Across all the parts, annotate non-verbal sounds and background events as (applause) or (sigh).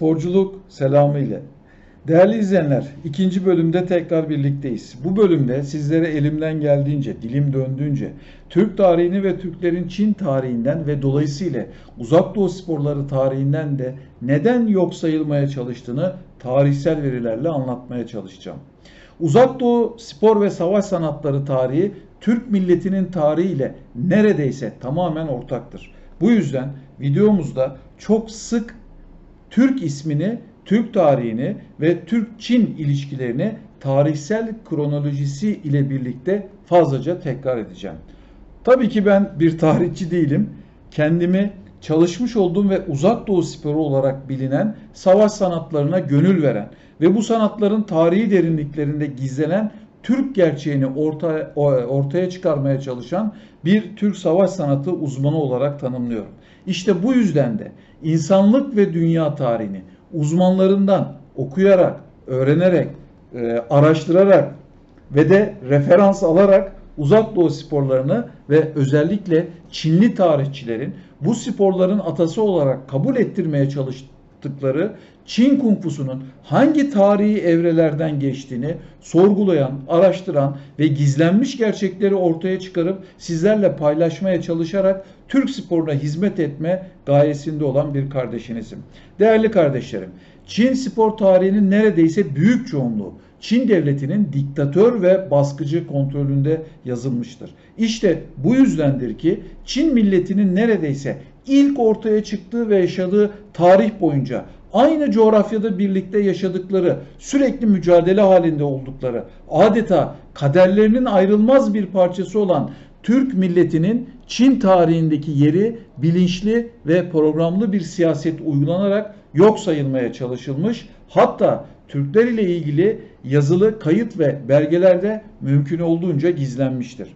Sporculuk selamı ile. Değerli izleyenler, ikinci bölümde tekrar birlikteyiz. Bu bölümde sizlere elimden geldiğince, dilim döndüğünce Türk tarihini ve Türklerin Çin tarihinden ve dolayısıyla Uzak Doğu sporları tarihinden de neden yok sayılmaya çalıştığını tarihsel verilerle anlatmaya çalışacağım. Uzak Doğu spor ve savaş sanatları tarihi Türk milletinin tarihiyle neredeyse tamamen ortaktır. Bu yüzden videomuzda çok sık Türk ismini, Türk tarihini ve Türk-Çin ilişkilerini tarihsel kronolojisi ile birlikte fazlaca tekrar edeceğim. Tabii ki ben bir tarihçi değilim. Kendimi çalışmış olduğum ve uzak doğu sporu olarak bilinen savaş sanatlarına gönül veren ve bu sanatların tarihi derinliklerinde gizlenen Türk gerçeğini ortaya, ortaya çıkarmaya çalışan bir Türk savaş sanatı uzmanı olarak tanımlıyorum. İşte bu yüzden de insanlık ve dünya tarihini uzmanlarından okuyarak, öğrenerek, e, araştırarak ve de referans alarak uzak doğu sporlarını ve özellikle Çinli tarihçilerin bu sporların atası olarak kabul ettirmeye çalıştıkları Çin Kung hangi tarihi evrelerden geçtiğini sorgulayan, araştıran ve gizlenmiş gerçekleri ortaya çıkarıp sizlerle paylaşmaya çalışarak Türk sporuna hizmet etme gayesinde olan bir kardeşinizim. Değerli kardeşlerim, Çin spor tarihinin neredeyse büyük çoğunluğu Çin devletinin diktatör ve baskıcı kontrolünde yazılmıştır. İşte bu yüzdendir ki Çin milletinin neredeyse ilk ortaya çıktığı ve yaşadığı tarih boyunca aynı coğrafyada birlikte yaşadıkları, sürekli mücadele halinde oldukları, adeta kaderlerinin ayrılmaz bir parçası olan Türk milletinin Çin tarihindeki yeri bilinçli ve programlı bir siyaset uygulanarak yok sayılmaya çalışılmış. Hatta Türkler ile ilgili yazılı kayıt ve belgelerde mümkün olduğunca gizlenmiştir.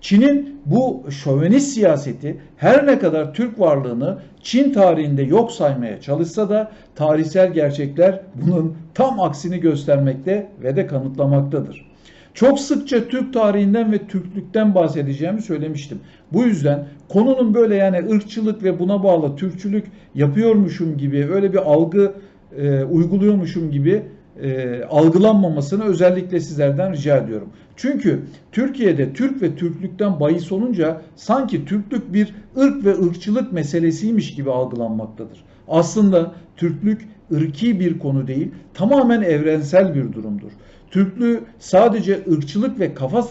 Çin'in bu şövenist siyaseti her ne kadar Türk varlığını Çin tarihinde yok saymaya çalışsa da tarihsel gerçekler bunun tam aksini göstermekte ve de kanıtlamaktadır. Çok sıkça Türk tarihinden ve Türklükten bahsedeceğimi söylemiştim. Bu yüzden konunun böyle yani ırkçılık ve buna bağlı Türkçülük yapıyormuşum gibi öyle bir algı e, uyguluyormuşum gibi e, algılanmamasını özellikle sizlerden rica ediyorum. Çünkü Türkiye'de Türk ve Türklükten bahis olunca sanki Türklük bir ırk ve ırkçılık meselesiymiş gibi algılanmaktadır. Aslında Türklük ırki bir konu değil, tamamen evrensel bir durumdur. Türklüğü sadece ırkçılık ve kafa,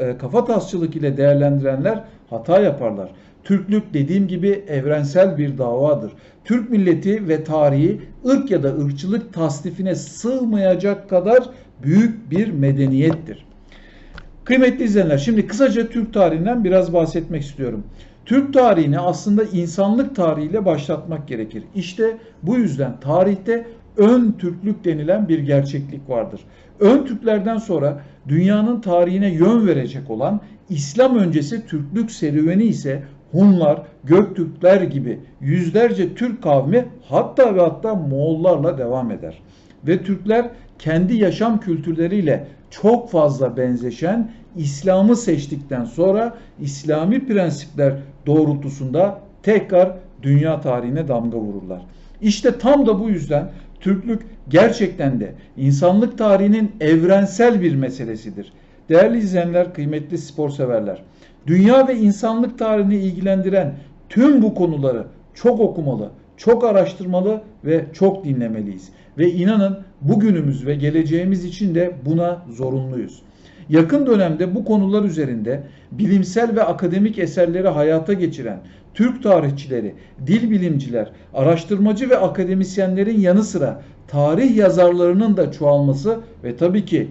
e, kafa tasçılık ile değerlendirenler hata yaparlar. Türklük dediğim gibi evrensel bir davadır. Türk milleti ve tarihi ırk ya da ırkçılık tasnifine sığmayacak kadar büyük bir medeniyettir. Kıymetli izleyenler şimdi kısaca Türk tarihinden biraz bahsetmek istiyorum. Türk tarihini aslında insanlık tarihiyle başlatmak gerekir. İşte bu yüzden tarihte ön Türklük denilen bir gerçeklik vardır. Ön Türklerden sonra dünyanın tarihine yön verecek olan İslam öncesi Türklük serüveni ise Hunlar, Göktürkler gibi yüzlerce Türk kavmi hatta ve hatta Moğollarla devam eder. Ve Türkler kendi yaşam kültürleriyle çok fazla benzeşen İslam'ı seçtikten sonra İslami prensipler doğrultusunda tekrar dünya tarihine damga vururlar. İşte tam da bu yüzden Türklük gerçekten de insanlık tarihinin evrensel bir meselesidir. Değerli izleyenler, kıymetli spor severler. Dünya ve insanlık tarihini ilgilendiren tüm bu konuları çok okumalı, çok araştırmalı ve çok dinlemeliyiz. Ve inanın bugünümüz ve geleceğimiz için de buna zorunluyuz. Yakın dönemde bu konular üzerinde bilimsel ve akademik eserleri hayata geçiren Türk tarihçileri, dil bilimciler, araştırmacı ve akademisyenlerin yanı sıra tarih yazarlarının da çoğalması ve tabii ki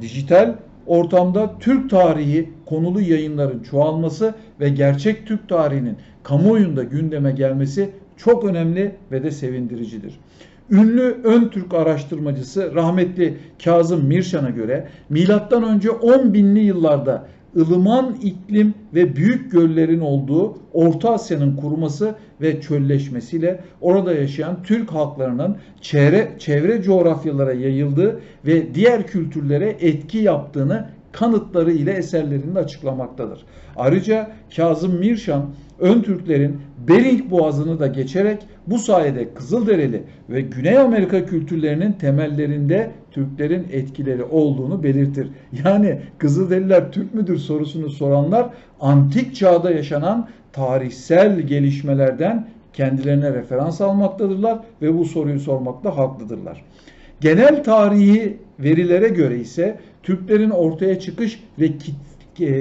dijital ortamda Türk tarihi konulu yayınların çoğalması ve gerçek Türk tarihinin kamuoyunda gündeme gelmesi çok önemli ve de sevindiricidir. Ünlü ön Türk araştırmacısı rahmetli Kazım Mirşan'a göre milattan önce 10 binli yıllarda ılıman iklim ve büyük göllerin olduğu Orta Asya'nın kuruması ve çölleşmesiyle orada yaşayan Türk halklarının çevre, çevre coğrafyalara yayıldığı ve diğer kültürlere etki yaptığını kanıtları ile eserlerinde açıklamaktadır. Ayrıca Kazım Mirşan ön Türklerin Bering Boğazı'nı da geçerek bu sayede Kızılderili ve Güney Amerika kültürlerinin temellerinde Türklerin etkileri olduğunu belirtir. Yani Kızılderililer Türk müdür sorusunu soranlar antik çağda yaşanan tarihsel gelişmelerden kendilerine referans almaktadırlar ve bu soruyu sormakta haklıdırlar. Genel tarihi verilere göre ise Türklerin ortaya çıkış ve e,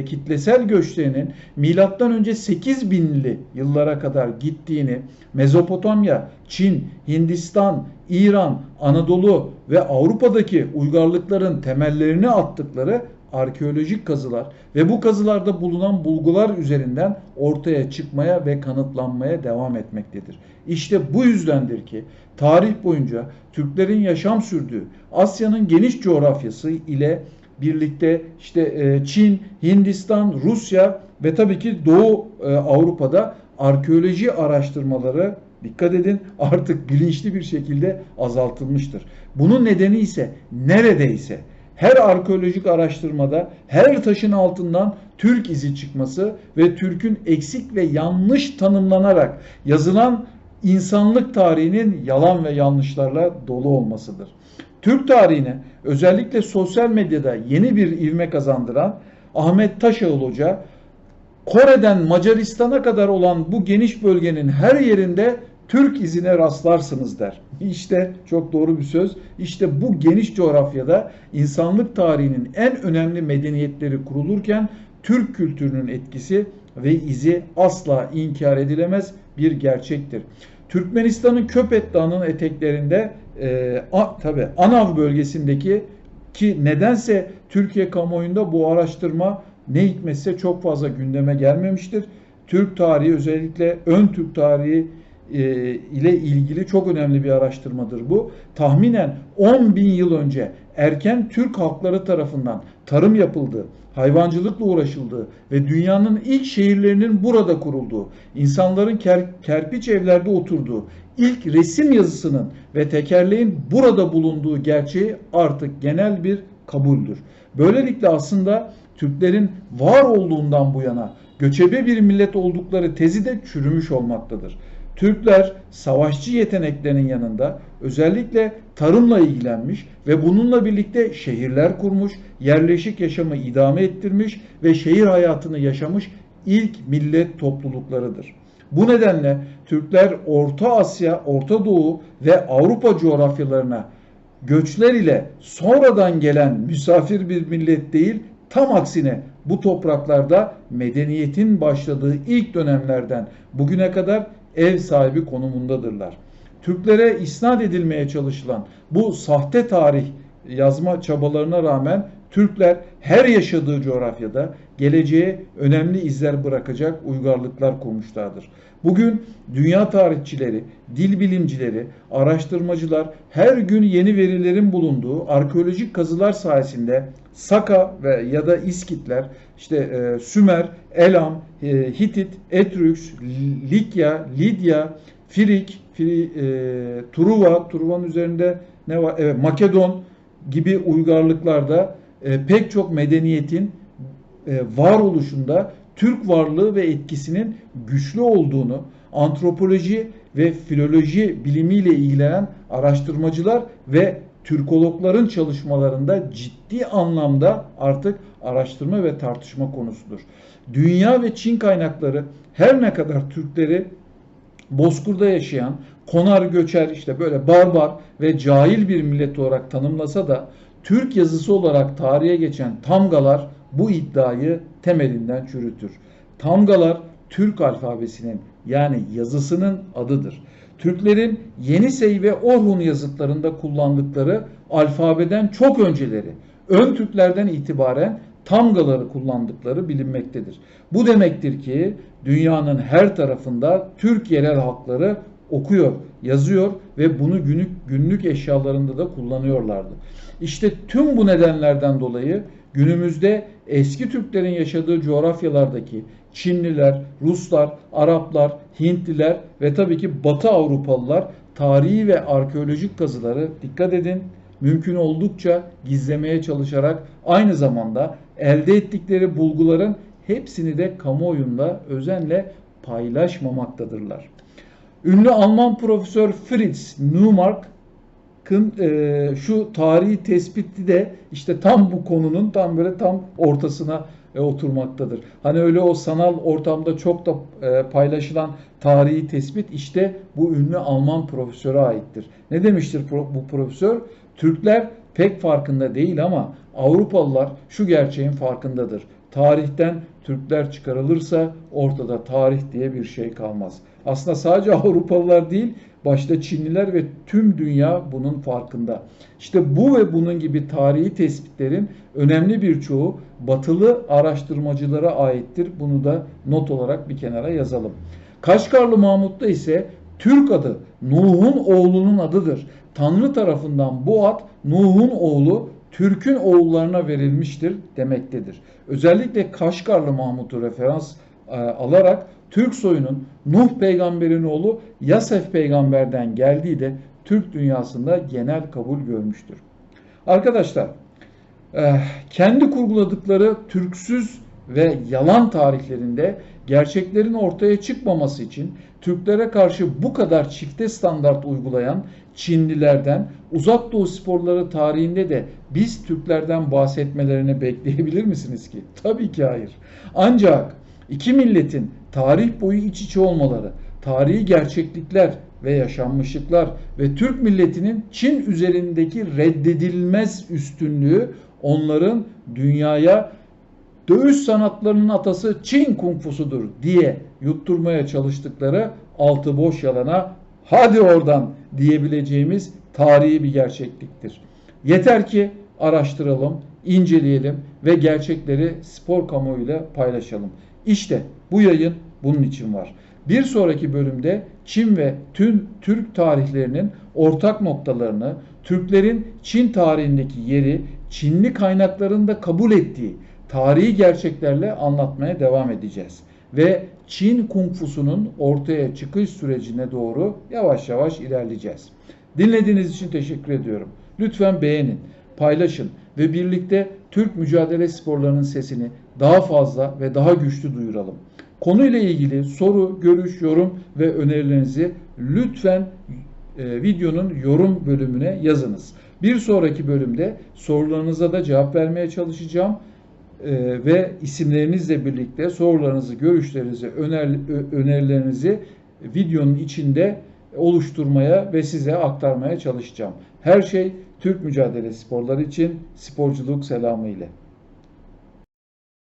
kitlesel göçlerinin milattan önce 8000'li yıllara kadar gittiğini Mezopotamya, Çin, Hindistan, İran, Anadolu ve Avrupa'daki uygarlıkların temellerini attıkları arkeolojik kazılar ve bu kazılarda bulunan bulgular üzerinden ortaya çıkmaya ve kanıtlanmaya devam etmektedir. İşte bu yüzdendir ki tarih boyunca Türklerin yaşam sürdüğü Asya'nın geniş coğrafyası ile birlikte işte e, Çin, Hindistan, Rusya ve tabii ki Doğu e, Avrupa'da arkeoloji araştırmaları dikkat edin (laughs) artık bilinçli bir şekilde azaltılmıştır. Bunun nedeni ise neredeyse her arkeolojik araştırmada her taşın altından Türk izi çıkması ve Türk'ün eksik ve yanlış tanımlanarak yazılan insanlık tarihinin yalan ve yanlışlarla dolu olmasıdır. Türk tarihine özellikle sosyal medyada yeni bir ivme kazandıran Ahmet Taşağıl Hoca Kore'den Macaristan'a kadar olan bu geniş bölgenin her yerinde Türk izine rastlarsınız der. İşte çok doğru bir söz. İşte bu geniş coğrafyada insanlık tarihinin en önemli medeniyetleri kurulurken Türk kültürünün etkisi ve izi asla inkar edilemez bir gerçektir. Türkmenistan'ın Köpet Dağı'nın eteklerinde e, a, tabi Anav bölgesindeki ki nedense Türkiye kamuoyunda bu araştırma ne hikmetse çok fazla gündeme gelmemiştir. Türk tarihi özellikle ön Türk tarihi e, ile ilgili çok önemli bir araştırmadır bu. Tahminen 10 bin yıl önce erken Türk halkları tarafından tarım yapıldığı, hayvancılıkla uğraşıldığı ve dünyanın ilk şehirlerinin burada kurulduğu, insanların ker, kerpiç evlerde oturduğu, ilk resim yazısının ve tekerleğin burada bulunduğu gerçeği artık genel bir kabuldür. Böylelikle aslında Türklerin var olduğundan bu yana göçebe bir millet oldukları tezi de çürümüş olmaktadır. Türkler savaşçı yeteneklerinin yanında özellikle tarımla ilgilenmiş ve bununla birlikte şehirler kurmuş, yerleşik yaşamı idame ettirmiş ve şehir hayatını yaşamış ilk millet topluluklarıdır. Bu nedenle Türkler Orta Asya, Orta Doğu ve Avrupa coğrafyalarına göçler ile sonradan gelen misafir bir millet değil, tam aksine bu topraklarda medeniyetin başladığı ilk dönemlerden bugüne kadar ev sahibi konumundadırlar. Türklere isnat edilmeye çalışılan bu sahte tarih yazma çabalarına rağmen Türkler her yaşadığı coğrafyada geleceğe önemli izler bırakacak uygarlıklar kurmuşlardır. Bugün dünya tarihçileri, dil bilimcileri, araştırmacılar her gün yeni verilerin bulunduğu arkeolojik kazılar sayesinde Saka ve ya da İskitler, işte e, Sümer, Elam, e, Hitit, Etrüks, Likya, Lidya, Firik, Firi, e, Truva, Truva'nın üzerinde ne var? Evet, Makedon gibi uygarlıklarda e, pek çok medeniyetin e, varoluşunda Türk varlığı ve etkisinin güçlü olduğunu antropoloji ve filoloji bilimiyle ilgilenen araştırmacılar ve Türkologların çalışmalarında ciddi anlamda artık araştırma ve tartışma konusudur. Dünya ve Çin kaynakları her ne kadar Türkleri Bozkur'da yaşayan konar göçer işte böyle barbar ve cahil bir millet olarak tanımlasa da Türk yazısı olarak tarihe geçen Tamgalar bu iddiayı temelinden çürütür. Tamgalar Türk alfabesinin yani yazısının adıdır. Türklerin Yenisey ve Orhun yazıtlarında kullandıkları alfabeden çok önceleri ön Türklerden itibaren tamgaları kullandıkları bilinmektedir. Bu demektir ki dünyanın her tarafında Türk yerel halkları okuyor, yazıyor ve bunu günlük, günlük eşyalarında da kullanıyorlardı. İşte tüm bu nedenlerden dolayı günümüzde eski Türklerin yaşadığı coğrafyalardaki Çinliler, Ruslar, Araplar, Hintliler ve tabii ki Batı Avrupalılar tarihi ve arkeolojik kazıları dikkat edin mümkün oldukça gizlemeye çalışarak aynı zamanda elde ettikleri bulguların hepsini de kamuoyunda özenle paylaşmamaktadırlar. Ünlü Alman profesör Fritz Neumark'ın e, şu tarihi tespiti de işte tam bu konunun tam böyle tam ortasına e, oturmaktadır. Hani öyle o sanal ortamda çok da e, paylaşılan tarihi tespit işte bu ünlü Alman profesöre aittir. Ne demiştir bu profesör? Türkler pek farkında değil ama Avrupalılar şu gerçeğin farkındadır. Tarihten Türkler çıkarılırsa ortada tarih diye bir şey kalmaz. Aslında sadece (laughs) Avrupalılar değil, başta Çinliler ve tüm dünya bunun farkında. İşte bu ve bunun gibi tarihi tespitlerin önemli bir çoğu batılı araştırmacılara aittir. Bunu da not olarak bir kenara yazalım. Kaşgarlı Mahmut'ta ise Türk adı Nuh'un oğlunun adıdır. Tanrı tarafından bu ad Nuh'un oğlu Türk'ün oğullarına verilmiştir demektedir. Özellikle Kaşgarlı Mahmut'u referans e, alarak Türk soyunun Nuh peygamberin oğlu Yasef peygamberden geldiği de Türk dünyasında genel kabul görmüştür. Arkadaşlar eh, kendi kurguladıkları Türksüz ve yalan tarihlerinde gerçeklerin ortaya çıkmaması için Türklere karşı bu kadar çifte standart uygulayan Çinlilerden uzak doğu sporları tarihinde de biz Türklerden bahsetmelerini bekleyebilir misiniz ki? Tabii ki hayır. Ancak iki milletin tarih boyu iç içe olmaları, tarihi gerçeklikler ve yaşanmışlıklar ve Türk milletinin Çin üzerindeki reddedilmez üstünlüğü onların dünyaya dövüş sanatlarının atası Çin kung fusudur diye yutturmaya çalıştıkları altı boş yalana hadi oradan diyebileceğimiz tarihi bir gerçekliktir. Yeter ki araştıralım, inceleyelim ve gerçekleri spor kamuoyuyla paylaşalım. İşte bu yayın bunun için var. Bir sonraki bölümde Çin ve tüm Türk tarihlerinin ortak noktalarını, Türklerin Çin tarihindeki yeri, Çinli kaynakların da kabul ettiği tarihi gerçeklerle anlatmaya devam edeceğiz. Ve Çin Kung Fusu'nun ortaya çıkış sürecine doğru yavaş yavaş ilerleyeceğiz. Dinlediğiniz için teşekkür ediyorum. Lütfen beğenin, paylaşın ve birlikte Türk mücadele sporlarının sesini daha fazla ve daha güçlü duyuralım. Konuyla ilgili soru, görüş, yorum ve önerilerinizi lütfen e, videonun yorum bölümüne yazınız. Bir sonraki bölümde sorularınıza da cevap vermeye çalışacağım e, ve isimlerinizle birlikte sorularınızı, görüşlerinizi, öner, önerilerinizi videonun içinde oluşturmaya ve size aktarmaya çalışacağım. Her şey Türk mücadele sporları için sporculuk selamı ile.